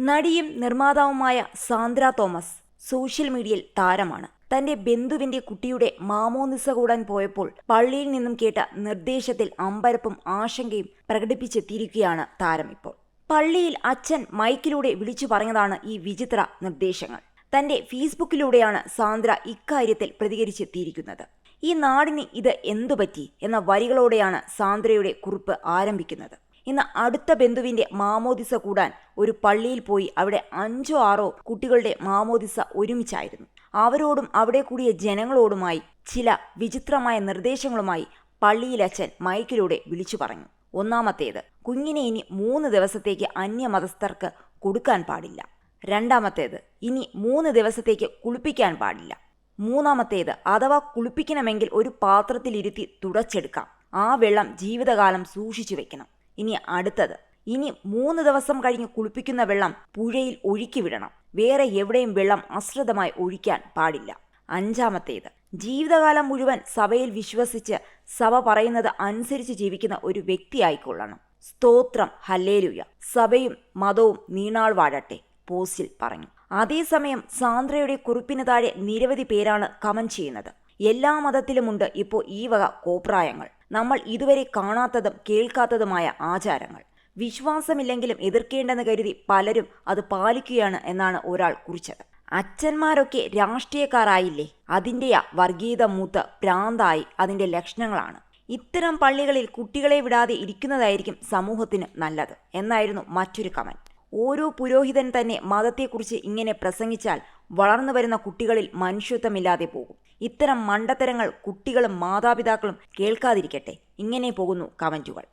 നടിയും നിർമ്മാതാവുമായ Sandra Thomas social മീഡിയയിൽ താരമാണ്. തന്റെ ബന്ധുവിന്റെ കുട്ടിയുടെ മാമോനിസ കൂടാൻ പോയപ്പോൾ പള്ളിയിൽ നിന്നും കേട്ട നിർദ്ദേശത്തിൽ അമ്പരപ്പും ആശങ്കയും പ്രകടിപ്പിച്ചെത്തിയിരിക്കുകയാണ് താരം ഇപ്പോൾ. പള്ളിയിൽ അച്ഛൻ മൈക്കിലൂടെ വിളിച്ചു പറഞ്ഞതാണ് ഈ വിചിത്ര നിർദ്ദേശങ്ങൾ. തന്റെ ഫേസ്ബുക്കിലൂടെയാണ് സാന്ദ്ര ഇക്കാര്യത്തിൽ പ്രതികരിച്ചെത്തിയിരിക്കുന്നത്. ഈ നാടിന് ഇത് എന്തുപറ്റി എന്ന വരികളോടെയാണ് സാന്ദ്രയുടെ കുറിപ്പ് ആരംഭിക്കുന്നത്. ഇന്ന് അടുത്ത ബന്ധുവിന്റെ മാമോദിസ കൂടാൻ ഒരു പള്ളിയിൽ പോയി അവിടെ അഞ്ചോ ആറോ കുട്ടികളുടെ മാമോദിസ ഒരുമിച്ചായിരുന്നു. അവരോടും അവിടെ കൂടിയ ജനങ്ങളോടുമായി ചില വിചിത്രമായ നിർദ്ദേശങ്ങളുമായി പള്ളിയിലച്ഛൻ മൈക്കിലൂടെ വിളിച്ചു പറഞ്ഞു. ഒന്നാമത്തേത് കുഞ്ഞിനെ ഇനി മൂന്ന് ദിവസത്തേക്ക് അന്യമതസ്ഥർക്ക് കൊടുക്കാൻ പാടില്ല. രണ്ടാമത്തേത് ഇനി മൂന്ന് ദിവസത്തേക്ക് കുളിപ്പിക്കാൻ പാടില്ല. മൂന്നാമത്തേത് അഥവാ കുളിപ്പിക്കണമെങ്കിൽ ഒരു പാത്രത്തിലിരുത്തി തുടച്ചെടുക്കാം. ആ വെള്ളം ജീവിതകാലം സൂക്ഷിച്ചു വെക്കണം. ഇനി അടുത്തത്. ഇനി മൂന്ന് ദിവസം കഴിഞ്ഞ് കുളിപ്പിക്കുന്ന വെള്ളം പുഴയിൽ ഒഴുക്കി വിടണം. വേറെ എവിടെയും വെള്ളം അശ്രദ്ധമായി ഒഴിക്കാൻ പാടില്ല. അഞ്ചാമത്തേത്. ജീവിതകാലം മുഴുവൻ സഭയിൽ വിശ്വസിച്ച് സഭ പറയുന്നത് അനുസരിച്ച് ജീവിക്കുന്ന ഒരു വ്യക്തിയായിക്കൊള്ളണം സ്തോത്രം ഹല്ലേലുയ. സഭയും മതവും നീണാൾ വാഴട്ടെ പോസിൽ പറഞ്ഞു. അതേസമയം സാന്ദ്രയുടെ കുറിപ്പിന് താഴെ നിരവധി പേരാണ് കമൻ ചെയ്യുന്നത്. എല്ലാ മതത്തിലുമുണ്ട് ഇപ്പോൾ ഈ വക കോപ്രായങ്ങൾ. നമ്മൾ ഇതുവരെ കാണാത്തതും കേൾക്കാത്തതുമായ ആചാരങ്ങൾ. വിശ്വാസമില്ലെങ്കിലും എതിർക്കേണ്ടെന്ന് കരുതി പലരും അത് പാലിക്കുകയാണ് എന്നാണ് ഒരാൾ കുറിച്ചത്. അച്ഛന്മാരൊക്കെ രാഷ്ട്രീയക്കാരായില്ലേ? അതിന്റെയാ വർഗീയത മൂത്ത് പ്രാന്തായി അതിന്റെ ലക്ഷണങ്ങളാണ്. ഇത്തരം പള്ളികളിൽ കുട്ടികളെ വിടാതെ ഇരിക്കുന്നതായിരിക്കും സമൂഹത്തിന് നല്ലത് എന്നായിരുന്നു മറ്റൊരു കമന്റ് ഓരോ പുരോഹിതൻ തന്നെ മതത്തെക്കുറിച്ച് ഇങ്ങനെ പ്രസംഗിച്ചാൽ വളർന്നു വരുന്ന കുട്ടികളിൽ മനുഷ്യത്വമില്ലാതെ പോകും. ഇത്തരം മണ്ടത്തരങ്ങൾ കുട്ടികളും മാതാപിതാക്കളും കേൾക്കാതിരിക്കട്ടെ. ഇങ്ങനെ പോകുന്നു കമന്റുകൾ.